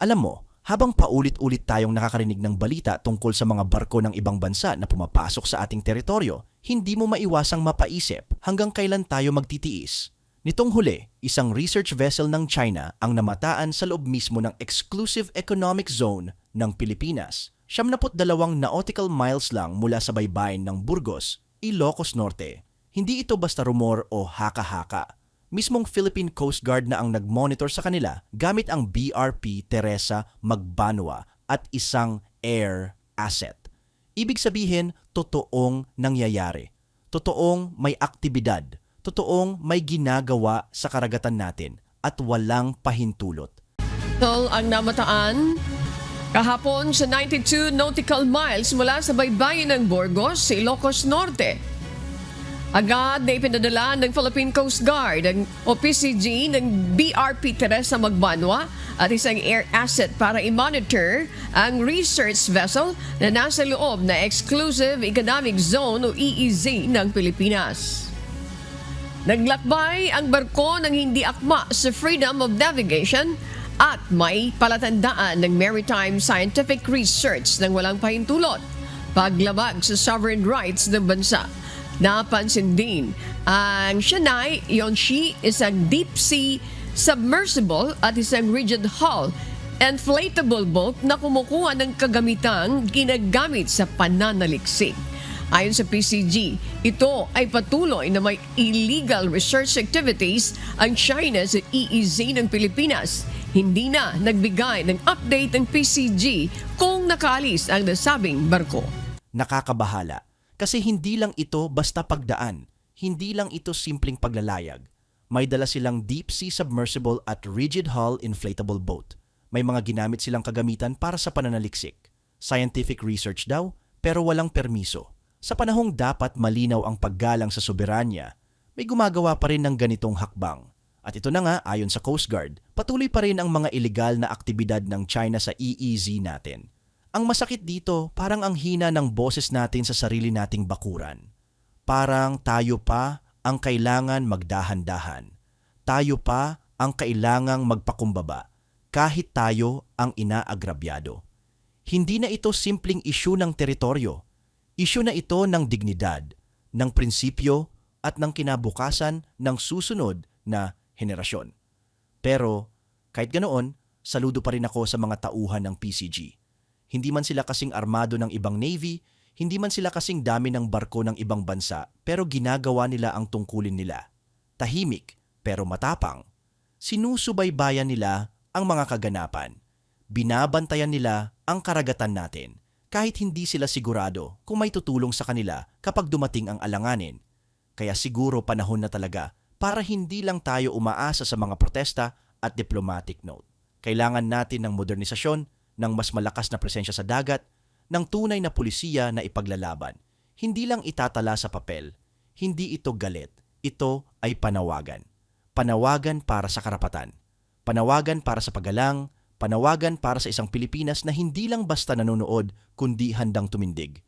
Alam mo, habang paulit-ulit tayong nakakarinig ng balita tungkol sa mga barko ng ibang bansa na pumapasok sa ating teritoryo, hindi mo maiwasang mapaisip hanggang kailan tayo magtitiis. Nitong huli, isang research vessel ng China ang namataan sa loob mismo ng exclusive economic zone ng Pilipinas. 72 nautical miles lang mula sa baybayin ng Burgos, Ilocos Norte. Hindi ito basta rumor o haka-haka. Mismong Philippine Coast Guard na ang nag-monitor sa kanila gamit ang BRP Teresa Magbanwa at isang air asset. Ibig sabihin, totoong nangyayari. Totoong may aktibidad. Totoong may ginagawa sa karagatan natin at walang pahintulot. Tol ang namataan kahapon sa 92 nautical miles mula sa baybayin ng Burgos, Ilocos Norte. Agad na ipinadala ng Philippine Coast Guard ang o PCG ng BRP Teresa Magbanwa at isang air asset para i-monitor ang research vessel na nasa loob na Exclusive Economic Zone o EEZ ng Pilipinas. Naglakbay ang barko ng hindi akma sa freedom of navigation at may palatandaan ng maritime scientific research ng walang pahintulot. Paglabag sa sovereign rights ng bansa. Napansin din ang Shanai Yonshi isang deep sea submersible at isang rigid hull inflatable boat na kumukuha ng kagamitang ginagamit sa pananaliksik. Ayon sa PCG, ito ay patuloy na may illegal research activities ang China sa EEZ ng Pilipinas. Hindi na nagbigay ng update ng PCG kung nakalis ang nasabing barko. Nakakabahala kasi hindi lang ito basta pagdaan. Hindi lang ito simpleng paglalayag. May dala silang deep sea submersible at rigid hull inflatable boat. May mga ginamit silang kagamitan para sa pananaliksik. Scientific research daw, pero walang permiso. Sa panahong dapat malinaw ang paggalang sa soberanya, may gumagawa pa rin ng ganitong hakbang. At ito na nga, ayon sa Coast Guard, patuloy pa rin ang mga ilegal na aktibidad ng China sa EEZ natin. Ang masakit dito, parang ang hina ng boses natin sa sarili nating bakuran. Parang tayo pa ang kailangan magdahan-dahan. Tayo pa ang kailangang magpakumbaba kahit tayo ang inaagrabyado. Hindi na ito simpleng isyu ng teritoryo. Isyu na ito ng dignidad, ng prinsipyo at ng kinabukasan ng susunod na henerasyon. Pero kahit ganoon, saludo pa rin ako sa mga tauhan ng PCG. Hindi man sila kasing armado ng ibang navy, hindi man sila kasing dami ng barko ng ibang bansa, pero ginagawa nila ang tungkulin nila. Tahimik, pero matapang. Sinusubaybayan nila ang mga kaganapan. Binabantayan nila ang karagatan natin kahit hindi sila sigurado kung may tutulong sa kanila kapag dumating ang alanganin. Kaya siguro panahon na talaga para hindi lang tayo umaasa sa mga protesta at diplomatic note. Kailangan natin ng modernisasyon, ng mas malakas na presensya sa dagat, ng tunay na pulisiya na ipaglalaban. Hindi lang itatala sa papel, hindi ito galit, ito ay panawagan. Panawagan para sa karapatan. Panawagan para sa paggalang, panawagan para sa isang Pilipinas na hindi lang basta nanonood kundi handang tumindig.